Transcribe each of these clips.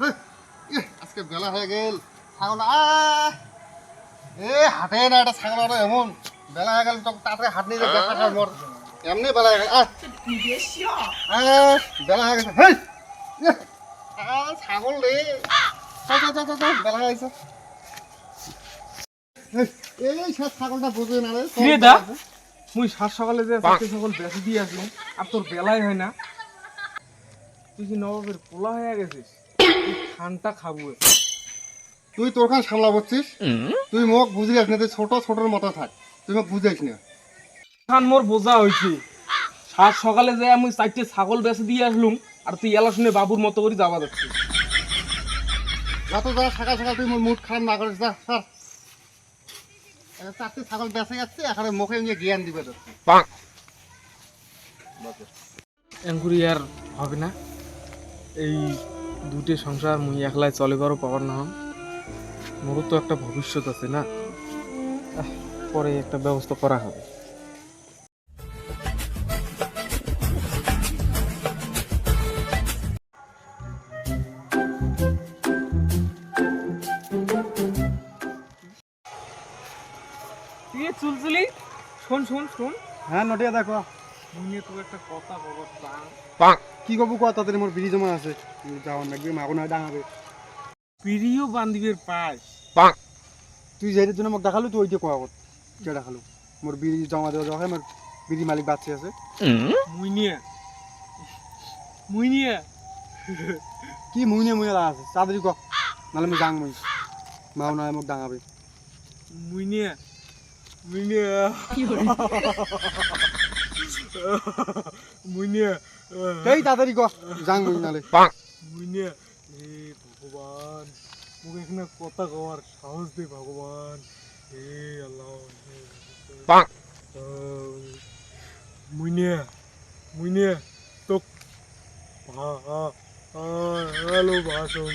হেই, ইয়ে, আজকে বেলা হয়ে গেল। ছাগল আ এ হাটে না এটা ছাগল আরও এমন। বেলা হয়ে গেল তো তাড়াতাড়ি হাট নিয়ে দেখা মোর এমনি বেলা হয়ে গেল আ আ, বেলা হয়ে গেছে হেই! ছাগল রে। বেলা হয়ে গেছে। এই ছাগলটা বুঝবে না রে দা? মুই সাত সকালে যে চারটে সকল বেঁচে দিয়ে আসলাম আর তোর বেলাই হয় না। তুই কি নবাবের পোলা হয়ে গেছিস। খানটা খাব। তুই তোর খান সামলা করছিস তুই মোক বুঝিস না তুই ছোট ছোটর মতো থাক। তুই মোক বুঝাইস না। খান মোর বোঝা হয়েছে সাত সকালে যে আমি চারটে ছাগল বেঁচে দিয়ে আসলুম আর তুই এলা শুনে বাবুর মতো করে যাবা যাচ্ছিস। যত যা সকাল সকাল তুই মোর মুড খারাপ না করিস যা স্যার চারটে ছাগল বেঁচে যাচ্ছে এখানে মুখে নিয়ে জ্ঞান দিবে তোর। এঙ্কুরি আর হবে না। এই দুটি সংসার মুই একলাই চলে পারো পাওয়ার না। হন মোরও তো একটা ভবিষ্যৎ আছে না? আহ, পরে একটা ব্যবস্থা করা হবে। চুলচুলি? শোন শোন শোন। হ্যাঁ নটিয়া দেখো একটা কথা বলতাম কি কব কোয়া তাড়াতাড়ি মোর বিড়ি জমা আছে। যাওয়ার লাগবে মাগো নয় ডাঙাবে প্রিয় বান্ধবীর পাশ তুই যেটার জন্য মোক দেখালু তুই ওই দিয়ে কোয়া কর কে দেখালু? মোর বিড়ি জমা দেওয়া যাওয়া হয় মোর বিড়ি মালিক বাচ্চা আছে। মুই নিয়ে মুই নিয়ে কি মুইনে মুইনে লাগা আছে তাড়াতাড়ি ক নাহলে আমি যাং মুই মাও নয় মোক ডাঙাবে মুই নিয়ে মুই নিয়ে মুই নিয়ে এই তাড়াতাড়ি ক যাং মুই নালে। মুই নিয়ে হে ভগবান মোক এখানে কথা কওয়ার সাহস দে ভগবান। হে আল্লাহ মুই নিয়ে মুই নিয়ে তোক হ্যালো ভাষণ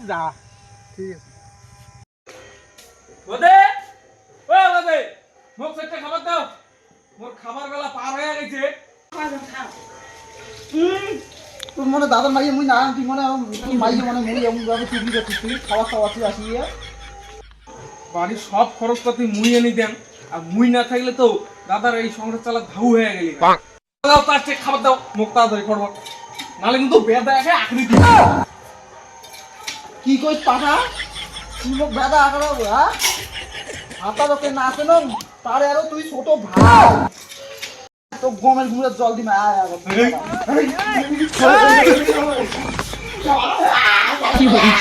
তুই যা ঠিক আছে। বোদে ও বোদে মোক সেটা খাবার দাও। মোর খাবার বেলা পার হয়ে গেছে তোর মনে দাদার মাইয়ে মুই না তুই মনে মাইয়ে মনে মুই এমন ভাবে চুগলি করছিস তুই খাওয়া খাওয়া তুই আসিয়ে বাড়ির সব খরচপাতি মুই এনে দেন আর মুই না থাকলে তো দাদার এই সংসার চালা ধাউ হয়ে গেলি। দাও তার চেয়ে খাবার দাও। মুখ তাড়াতাড়ি করব নাহলে কিন্তু বেদা একে আঁকড়ি দিবি কি কই পাঠা? তুই মোক বেদা আকার হ্যাঁ? হাতা তোকে না আসে না? তারে আরও তুই ছোট ভাই। তো গমের গুঁড়ে জল দিমা আয় আয় কি বলিস